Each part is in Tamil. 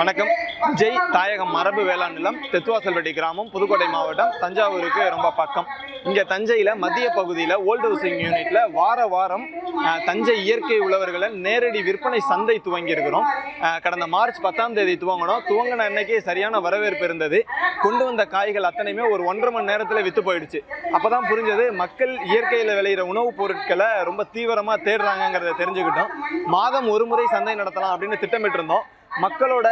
வணக்கம். ஜெய் தாயகம் மரபு வேளாண் நிலம் தெத்துவாசல்பட்டி கிராமம் புதுக்கோட்டை மாவட்டம் தஞ்சாவூருக்கு ரொம்ப பக்கம். இங்கே தஞ்சையில் மத்திய பகுதியில் ஓல்டு ஹவுசிங் யூனிட்டில் வார வாரம் தஞ்சை இயற்கை உழவர்களை நேரடி விற்பனை சந்தை துவங்கி இருக்கிறோம் கடந்த மார்ச் பத்தாம் தேதி துவங்கினோம் துவங்கின அன்னைக்கே சரியான வரவேற்பு இருந்தது. கொண்டு வந்த காய்கள் அத்தனையுமே ஒரு ஒன்றரை மணி நேரத்தில் விற்று போயிடுச்சு. அப்போ தான் புரிஞ்சது மக்கள் இயற்கையில் விளையிற உணவுப் பொருட்களை ரொம்ப தீவிரமாக தேடுறாங்கங்கிறத தெரிஞ்சுக்கிட்டோம். மாதம் ஒரு முறை சந்தை நடத்தலாம் அப்படின்னு திட்டமிட்டிருந்தோம். மக்களோட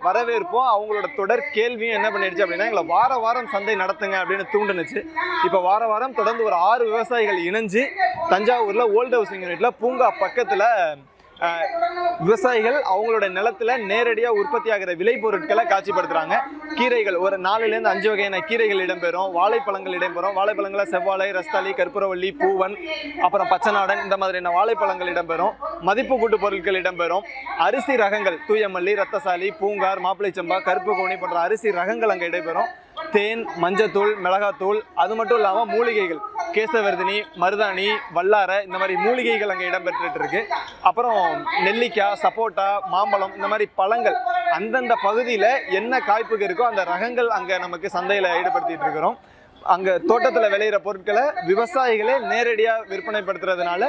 வரவேற்பும் அவங்களோட தொடர் கேள்வியும் என்ன பண்ணிடுச்சு அப்படின்னா எங்களை வார வாரம் சந்தை நடத்துங்க அப்படின்னு தூண்டுனுச்சு. இப்போ வார வாரம் தொடர்ந்து ஒரு ஆறு விவசாயிகள் இணைஞ்சு தஞ்சாவூரில் ஓல்டு ஹவுசிங் யூனிட்டில் பூங்கா பக்கத்தில் விவசாயிகள் அவங்களோட நிலத்துல நேரடியா உற்பத்தி ஆகிற விளைபொருட்களை காட்சிப்படுத்துறாங்க. கீரைகள் ஒரு நாலுலேருந்து அஞ்சு வகையான கீரைகள் இடம்பெறும். வாழைப்பழங்கள் இடம்பெறும். வாழைப்பழங்களை செவ்வாழை ரஸ்தாளி கற்பூரவள்ளி பூவன் அப்புறம் பச்சைநாடன் இந்த மாதிரியான வாழைப்பழங்கள் இடம்பெறும். மதிப்பு கூட்டு பொருட்கள் இடம்பெறும். அரிசி ரகங்கள் தூயமல்லி ரத்தசாலி பூங்கார் மாப்பிளைச்சம்பா கருப்பு கோணி போன்ற அரிசி ரகங்கள் அங்கே இடம்பெறும். தேன் மஞ்சத்தூள் மிளகாத்தூள் அது மட்டும் இல்லாமல் மூலிகைகள். கேசவர்தினி மருதாணி வல்லாரை இந்த மாதிரி மூலிகைகள் அங்கே இடம்பெற்றுட்டு இருக்கு. அப்புறம் நெல்லிக்காய் சப்போட்டா மாம்பழம் இந்த மாதிரி பழங்கள் அந்தந்த பகுதியில் என்ன காய்ப்புக்கு இருக்கோ அந்த ரகங்கள் அங்கே நமக்கு சந்தையில் ஈடுபடுத்திட்டு இருக்கிறோம். அங்கே தோட்டத்தில் விளையிற பொருட்களை விவசாயிகளே நேரடியாக விற்பனைப்படுத்துறதுனால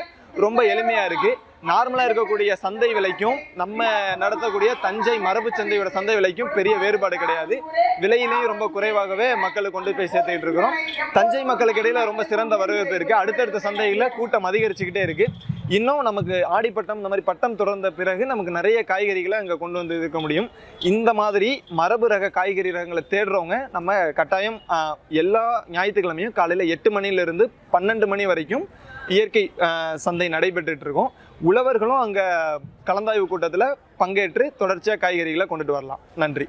ரொம்ப எளிமையாக இருக்குது நார்மலாக இருக்கக்கூடிய சந்தை விலைக்கும் நம்ம நடத்தக்கூடிய தஞ்சை மரபு சந்தையோட சந்தை விலைக்கும் பெரிய வேறுபாடு கிடையாது. விலையிலையும் ரொம்ப குறைவாகவே மக்களுக்கு கொண்டு போய் சேர்த்துக்கிட்டு இருக்கிறோம். தஞ்சை மக்களுக்கு இடையில ரொம்ப சிறந்த வரவேற்பு இருக்குது அடுத்தடுத்த சந்தைகளில் கூட்டம் அதிகரிச்சுக்கிட்டே இருக்குது இன்னும் நமக்கு ஆடிப்பட்டம் இந்த மாதிரி பட்டம் தொடர்ந்த பிறகு நமக்கு நிறைய காய்கறிகளை அங்கே கொண்டு வந்து இருக்க முடியும். இந்த மாதிரி மரபு ரக காய்கறி ரகங்களை தேடுறவங்க நம்ம கட்டாயம் எல்லா ஞாயிற்றுக்கிழமையும் காலையில் எட்டு மணிலேருந்து பன்னெண்டு மணி வரைக்கும் இயற்கை சந்தை நடைபெற்றுட்டு இருக்கும். உழவர்களும் அங்கே கலந்தாய்வு கூட்டத்தில் பங்கேற்று தொடர்ச்சியாக காய்கறிகளை கொண்டுட்டு வரலாம். நன்றி.